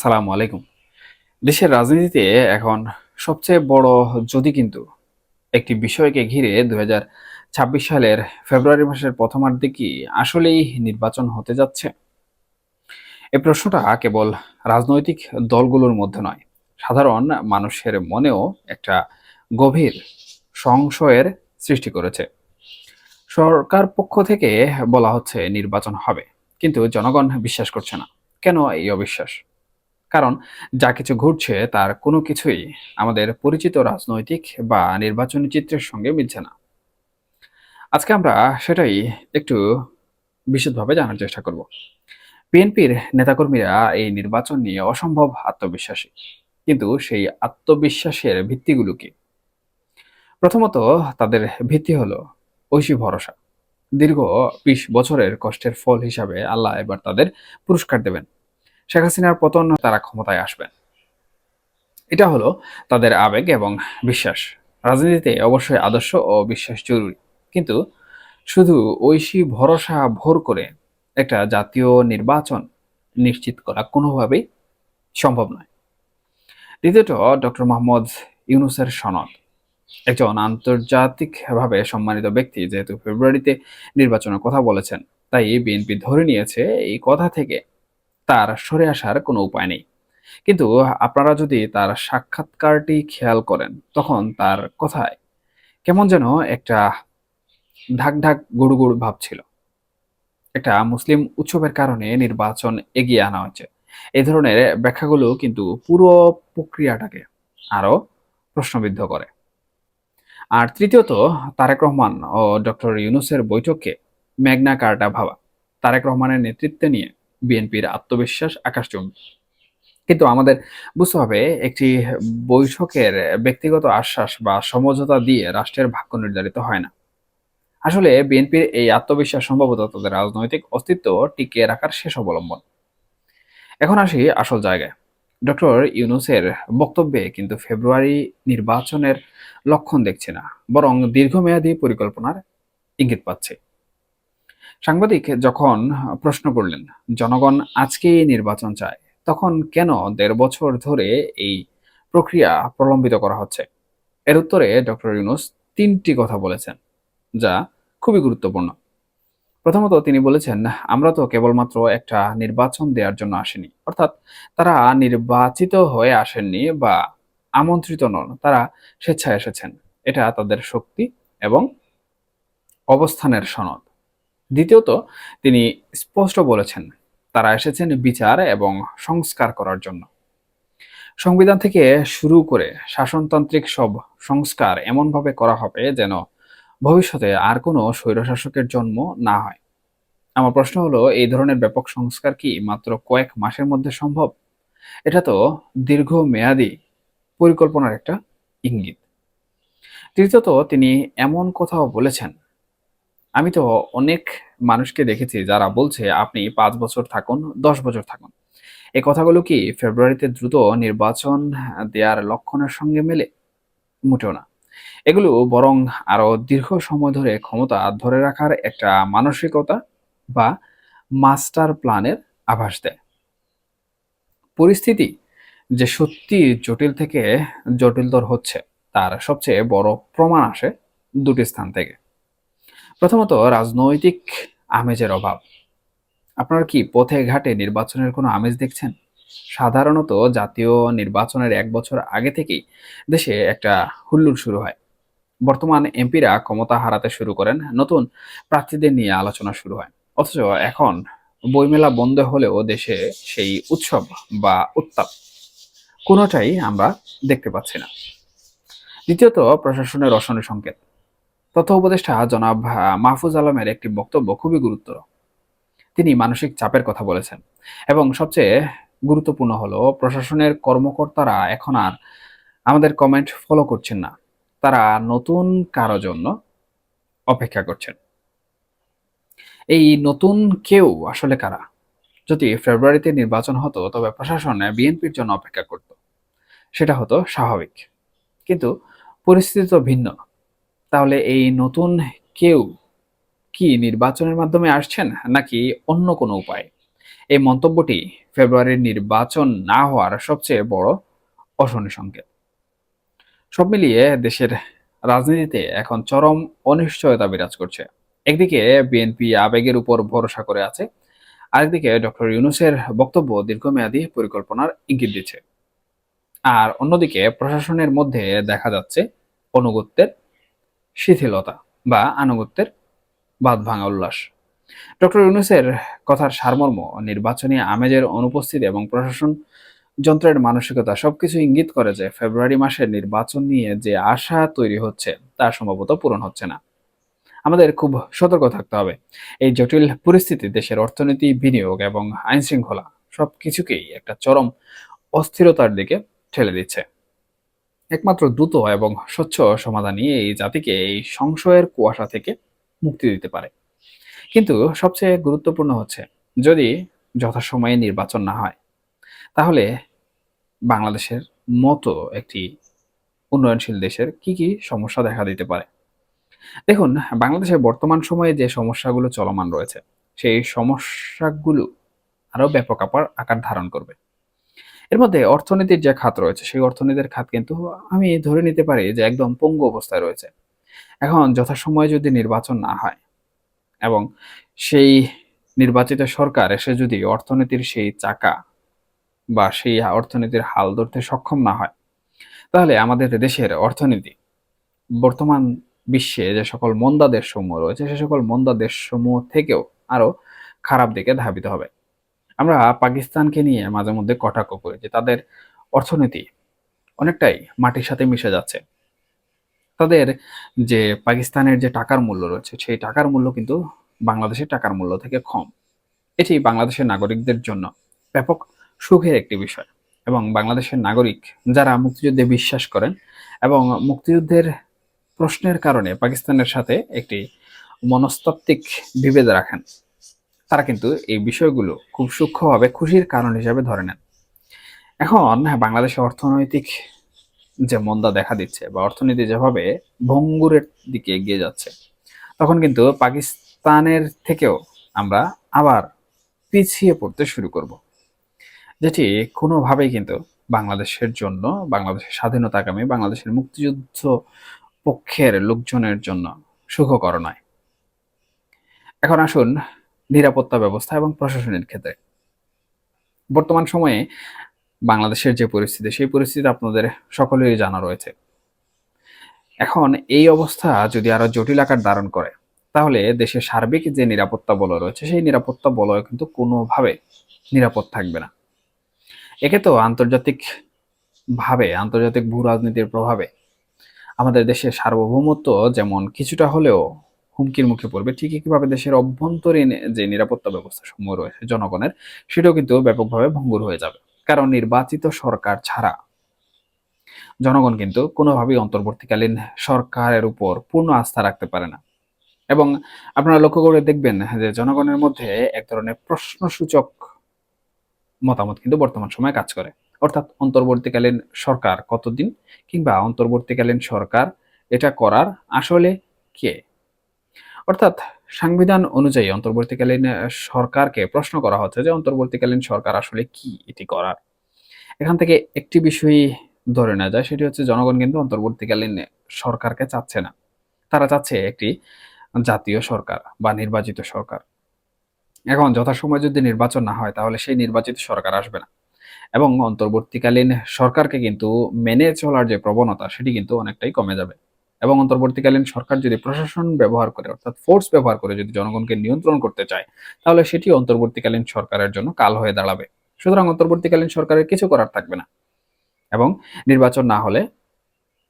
আসসালামু আলাইকুম। দেশের রাজনীতিতে এখন সবচেয়ে বড় যদি কিন্তু একটি বিষয়কে ঘিরে হাজার ছাব্বিশ সালের ফেব্রুয়ারি মাসের প্রথমার্ধে কি আসলেই নির্বাচন হতে যাচ্ছে? এ প্রশ্নটা কেবল রাজনৈতিক দলগুলোর মধ্যে নয়, সাধারণ মানুষের মনেও একটা গভীর সংশয়ের সৃষ্টি করেছে। সরকার পক্ষ থেকে বলা হচ্ছে নির্বাচন হবে, কিন্তু জনগণ বিশ্বাস করছে না। কেন এই অবিশ্বাস? কারণ যা কিছু ঘটছে তার কোনো কিছুই আমাদের পরিচিত রাজনৈতিক বা নির্বাচনী চিত্রের সঙ্গে মিলছে না। আজকে আমরা সেটাই একটু বিশদভাবে জানার চেষ্টা করব। বিএনপির নেতাকর্মীরা এই নির্বাচন নিয়ে অসম্ভব আত্মবিশ্বাসী। কিন্তু সেই আত্মবিশ্বাসের ভিত্তিগুলো কি? প্রথমত তাদের ভিত্তি হলো ঐশী ভরসা। দীর্ঘ বিশ বছরের কষ্টের ফল হিসাবে আল্লাহ এবার তাদের পুরস্কার দেবেন। শেখ হাসিনার পতন তারা ক্ষমতায় আসবেন। এটা হলো তাদের আবেগ এবং বিশ্বাস। রাজনীতিতে অবশ্যই আদর্শ ও বিশ্বাস জরুরি। কিন্তু শুধু ঐশী ভরসা ভোর করে একটা জাতীয় নির্বাচন নিশ্চিত করা কোনোভাবেই সম্ভব নয়। দ্বিতীয়ত ডক্টর মোহাম্মদ ইউনুসের সনদ। একজন আন্তর্জাতিকভাবে সম্মানিত ব্যক্তি যেহেতু ফেব্রুয়ারিতে নির্বাচনের কথা বলেছেন, তাই বিএনপি ধরে নিয়েছে এই কথা থেকে তার সরে আসার কোনো উপায় নেই। কিন্তু আপনারা যদি তার সাক্ষাৎকারটি খেয়াল করেন, তখন তার কথায় কেমন যেন একটা ঢাক ঢাক গুড় গুড় ভাব ছিল। একটা মুসলিম উৎসবের কারণে নির্বাচন এগিয়ে আনা হয়েছে। এই ধরনের ব্যাখ্যাগুলো কিন্তু পুরো প্রক্রিয়াটাকে আরও প্রশ্নবিদ্ধ করে। আর তৃতীয়ত, তারেক রহমান ও ডক্টর ইউনুসের বৈঠককে মেঘনা কার্টা ভাবা। তারেক রহমানের নেতৃত্বে নিয়ে বিএনপির আত্মবিশ্বাস আকাশচুম্বী। কিন্তু আমাদের বুঝতে হবে, একটি বৈঠকের ব্যক্তিগত আশ্বাস বা সমঝোতা দিয়ে রাষ্ট্রের ভাগ্য নির্ধারিত হয় না। আসলে বিএনপির এই আত্মবিশ্বাস সম্ভবত তাদের রাজনৈতিক অস্তিত্ব টিকিয়ে রাখার শেষ অবলম্বন। এখন আসি আসল জায়গায়। ডক্টর ইউনুসের বক্তব্যে কিন্তু ফেব্রুয়ারি নির্বাচনের লক্ষণ দেখছে না, বরং দীর্ঘমেয়াদী পরিকল্পনার ইঙ্গিত পাচ্ছে। সাংবাদিক যখন প্রশ্ন করলেন, জনগণ আজকেই নির্বাচন চায়, তখন কেন দেড় বছর ধরে এই প্রক্রিয়া প্রলম্বিত করা হচ্ছে? এর উত্তরে ডক্টর ইউনুস তিনটি কথা বলেছেন, যা খুবই গুরুত্বপূর্ণ। প্রথমত তিনি বলেছেন, আমরা তো কেবলমাত্র একটা নির্বাচন দেওয়ার জন্য আসেনি। অর্থাৎ তারা নির্বাচিত হয়ে আসেননি বা আমন্ত্রিত নন, তারা স্বেচ্ছায় এসেছেন। এটা তাদের শক্তি এবং অবস্থানের সনদ। দ্বিতীয়ত, তিনি স্পষ্ট বলেছেন, তারা এসেছেন বিচার এবং সংস্কার করার জন্য। সংবিধান থেকে শুরু করে শাসনতান্ত্রিক সব সংস্কার এমনভাবে করা হবে যেন ভবিষ্যতে আর কোনো স্বৈরশাসকের জন্ম না হয়। আমার প্রশ্ন হলো, এই ধরনের ব্যাপক সংস্কার কি মাত্র কয়েক মাসের মধ্যে সম্ভব? এটা তো দীর্ঘ মেয়াদি পরিকল্পনার একটা ইঙ্গিত। তৃতীয়ত, তিনি এমন কথাও বলেছেন আমি তো অনেক মানুষকে দেখেছি যারা বলছে, আপনি পাঁচ বছর থাকুন, দশ বছর থাকুন। এই কথাগুলো কি ফেব্রুয়ারিতে দ্রুত নির্বাচন দেওয়ার লক্ষণের সঙ্গে মেলে? মোটেও না। এগুলো বরং আরও দীর্ঘ সময় ধরে ক্ষমতা ধরে রাখার একটা মানসিকতা বা মাস্টার প্ল্যানের আভাস দেয়। পরিস্থিতি যে সত্যি জটিল থেকে জটিলতর হচ্ছে, তার সবচেয়ে বড় প্রমাণ আসে দুটি স্থান থেকে। প্রথমত, রাজনৈতিক আমেজের অভাব। আপনারা কি পথে ঘাটে নির্বাচনের কোনো আমেজ দেখছেন? সাধারণত জাতীয় নির্বাচনের এক বছর আগে থেকেই দেশে একটা হুল্লুর শুরু হয়। বর্তমান এমপিরা ক্ষমতা হারাতে শুরু করেন, নতুন প্রার্থীদের নিয়ে আলোচনা শুরু হয়। অথচ এখন বইমেলা বন্ধ হলেও দেশে সেই উৎসব বা উত্তাপ কোনোটাই আমরা দেখতে পাচ্ছি না। দ্বিতীয়ত, প্রশাসনের রসনের সংকেত। তথ্য উপদেষ্টা জনাব মাহফুজ আলমের একটি বক্তব্য খুবই গুরুত্বর। তিনি মানসিক চাপের কথা বলেছেন এবং সবচেয়ে গুরুত্বপূর্ণ হলো, প্রশাসনের কর্মকর্তারা এখন আর আমাদের কমেন্ট ফলো করছেন না। তারা নতুন কারও জন্য অপেক্ষা করছেন। এই নতুন কেউ আসলে কারা? যদি ফেব্রুয়ারিতে নির্বাচন হতো, তবে প্রশাসনে বিএনপির জন্য অপেক্ষা করত। সেটা হতো স্বাভাবিক। কিন্তু পরিস্থিতি তো ভিন্ন। তাহলে এই নতুন কেউ কি নির্বাচনের মাধ্যমে আসছেন নাকি অন্য কোনো উপায়? এই মন্তব্যটি ফেব্রুয়ারির নির্বাচন না হওয়ার সবচেয়ে বড় অশনি সংকেত। সব মিলিয়ে দেশের রাজনীতিতে এখন চরম অনিশ্চয়তা বিরাজ করছে। একদিকে বিএনপি আবেগের উপর ভরসা করে আছে, আরেকদিকে ডক্টর ইউনুসের বক্তব্য দীর্ঘমেয়াদী পরিকল্পনার ইঙ্গিত দিচ্ছে। আর অন্যদিকে প্রশাসনের মধ্যে দেখা যাচ্ছে অনুগত্যের শিথিলতা বা আনুগত্যের বাদ ভাঙা উল্লাস। ডক্টর ইউনুসের কথার সারমর্ম, নির্বাচনী আমেজের অনুপস্থিতি এবং প্রশাসন যন্ত্রের মানসিকতা সবকিছু ইঙ্গিত করে যে ফেব্রুয়ারি মাসের নির্বাচন নিয়ে যে আশা তৈরি হচ্ছে, তা সম্ভবত পূরণ হচ্ছে না। আমাদের খুব সতর্ক থাকতে হবে। এই জটিল পরিস্থিতি, দেশের অর্থনীতি, বিনিয়োগ এবং আইন শৃঙ্খলা সবকিছুকেই একটা চরম অস্থিরতার দিকে ঠেলে দিচ্ছে। একমাত্র দ্রুত এবং স্বচ্ছ সমাধানই এই জাতিকে এই সংশয়ের কুয়াশা থেকে মুক্তি দিতে পারে। কিন্তু সবচেয়ে গুরুত্বপূর্ণ হচ্ছে, যদি যথাসময়ে নির্বাচন না হয়, তাহলে বাংলাদেশের মতো একটি উন্নয়নশীল দেশের কি কি সমস্যা দেখা দিতে পারে? দেখুন বাংলাদেশের বর্তমান সময়ে যে সমস্যাগুলো চলমান রয়েছে, সেই সমস্যাগুলো আরও ব্যাপক আকার আকার ধারণ করবে। এর মধ্যে অর্থনীতির যে খাত রয়েছে, সেই অর্থনীতির খাত কিন্তু আমি ধরে নিতে পারি যে একদম পঙ্গু অবস্থায় রয়েছে। এখন যথাসময়ে যদি নির্বাচন না হয় এবং সেই নির্বাচিত সরকার এসে যদি অর্থনীতির সেই চাকা বা সেই অর্থনীতির হাল ধরতে সক্ষম না হয়, তাহলে আমাদের দেশের অর্থনীতি বর্তমান বিশ্বে যে সকল মন্দা দেশসমূহ রয়েছে, সে সকল মন্দা দেশসমূহ থেকেও আরও খারাপ দিকে ধাবিত হবে। আমরা পাকিস্তানকে নিয়ে মাঝে মধ্যে কটাক্ষ করি যে তাদের অর্থনীতি অনেকটাই মাটির সাথে মিশে যাচ্ছে। তাদের যে পাকিস্তানের যে টাকার মূল্য রয়েছে, সেই টাকার মূল্য কিন্তু বাংলাদেশের টাকার মূল্য থেকে কম। এটি বাংলাদেশের নাগরিকদের জন্য ব্যাপক সুখের একটি বিষয় এবং বাংলাদেশের নাগরিক যারা মুক্তিযুদ্ধে বিশ্বাস করেন এবং মুক্তিযুদ্ধের প্রশ্নের কারণে পাকিস্তানের সাথে একটি মনস্তাত্ত্বিক বিভেদ রাখেন তারা কিন্তু এই বিষয়গুলো খুব সূক্ষ্মভাবে খুশির কারণ হিসাবে ধরে নেন। এখন বাংলাদেশের অর্থনৈতিক যে মন্দা দেখা দিচ্ছে বা অর্থনীতি যেভাবে ভঙ্গুরের দিকে এগিয়ে যাচ্ছে, তখন কিন্তু পাকিস্তানের থেকেও আমরা আবার পিছিয়ে পড়তে শুরু করব, যেটি কোনোভাবেই কিন্তু বাংলাদেশের জন্য, বাংলাদেশের স্বাধীনতাকামী, বাংলাদেশের মুক্তিযুদ্ধ পক্ষের লোকজনের জন্য সুখকর নয়। এখন আসুন নিরাপত্তা ব্যবস্থা এবং প্রশাসনের ক্ষেত্রে। বর্তমান সময়ে বাংলাদেশের যে পরিস্থিতি, সেই পরিস্থিতি আপনাদের সকলেরই জানা রয়েছে। এখন এই অবস্থা যদি আরও জটিল আকার ধারণ করে, তাহলে দেশের সার্বিক যে নিরাপত্তা বলয় রয়েছে, সেই নিরাপত্তা বলয় কিন্তু কোনোভাবে নিরাপদ থাকবে না। একে তো আন্তর্জাতিক ভাবে, আন্তর্জাতিক ভূ রাজনীতির প্রভাবে আমাদের দেশের সার্বভৌমত্ব যেমন কিছুটা হলেও হুমকির মুখে পড়বে। ঠিক একইভাবে দেশের অভ্যন্তরীণ যে নিরাপত্তা ব্যবস্থা সমূহ রয়েছে জনগণের, সেটাও কিন্তু ব্যাপকভাবে ভঙ্গুর হয়ে যাবে। কারণ নির্বাচিত সরকার ছাড়া জনগণ কিন্তু কোনোভাবেই অন্তর্বর্তীকালীন সরকারের উপর পূর্ণ আস্থা রাখতে পারে না। এবং আপনারা লক্ষ্য করে দেখবেন যে জনগণের মধ্যে এক ধরনের প্রশ্নসূচক মতামত কিন্তু বর্তমান সময়ে কাজ করে। অর্থাৎ অন্তর্বর্তীকালীন সরকার কতদিন কিংবা অন্তর্বর্তীকালীন সরকার এটা করার আসলে কে? অর্থাৎ সংবিধান অনুযায়ী অন্তর্বর্তীকালীন সরকারকে প্রশ্ন করা হচ্ছে যে অন্তর্বর্তীকালীন সরকার আসলে কি এটি করার? এখান থেকে একটি বিষয় ধরে নেওয়া যায়, সেটি হচ্ছে জনগণ কিন্তু অন্তর্বর্তীকালীন সরকারকে চাচ্ছে না। তারা চাচ্ছে একটি জাতীয় সরকার বা নির্বাচিত সরকার। এখন যথাসময় যদি নির্বাচন না হয়, তাহলে সেই নির্বাচিত সরকার আসবে না। এবং অন্তর্বর্তীকালীন সরকারকে কিন্তু মেনে চলার যে প্রবণতা, সেটি কিন্তু অনেকটাই কমে যাবে। এবং অন্তর্বর্তীকালীন সরকার যদি প্রশাসন ব্যবহার করে, অর্থাৎ ফোর্স ব্যবহার করে যদি জনগণকে নিয়ন্ত্রণ করতে চায়, তাহলে সেটি অন্তর্বর্তীকালীন সরকারের জন্য কাল হয়ে দাঁড়াবে। সুতরাং অন্তর্বর্তীকালীন সরকারের কিছু করার থাকবে না এবং নির্বাচন না হলে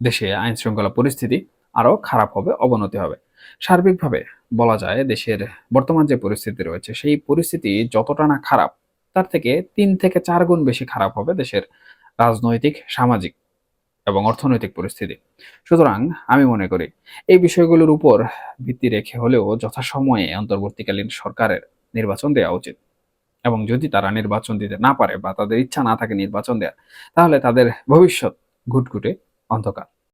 দেশে আইন শৃঙ্খলা পরিস্থিতি আরও খারাপ হবে, অবনতি হবে। সার্বিকভাবে বলা যায় দেশের বর্তমান যে পরিস্থিতি রয়েছে, সেই পরিস্থিতি যতটা না খারাপ, তার থেকে তিন থেকে চার গুণ বেশি খারাপ হবে দেশের রাজনৈতিক, সামাজিক এবং অর্থনৈতিক পরিস্থিতি। সুতরাং আমি মনে করি, এই বিষয়গুলোর উপর ভিত্তি রেখে হলেও যথাসময়ে অন্তর্বর্তীকালীন সরকারের নির্বাচন দেওয়া উচিত। এবং যদি তারা নির্বাচন দিতে না পারে বা তাদের ইচ্ছা না থাকে নির্বাচন দেওয়ার, তাহলে তাদের ভবিষ্যৎ ঘুটঘুটে অন্ধকার।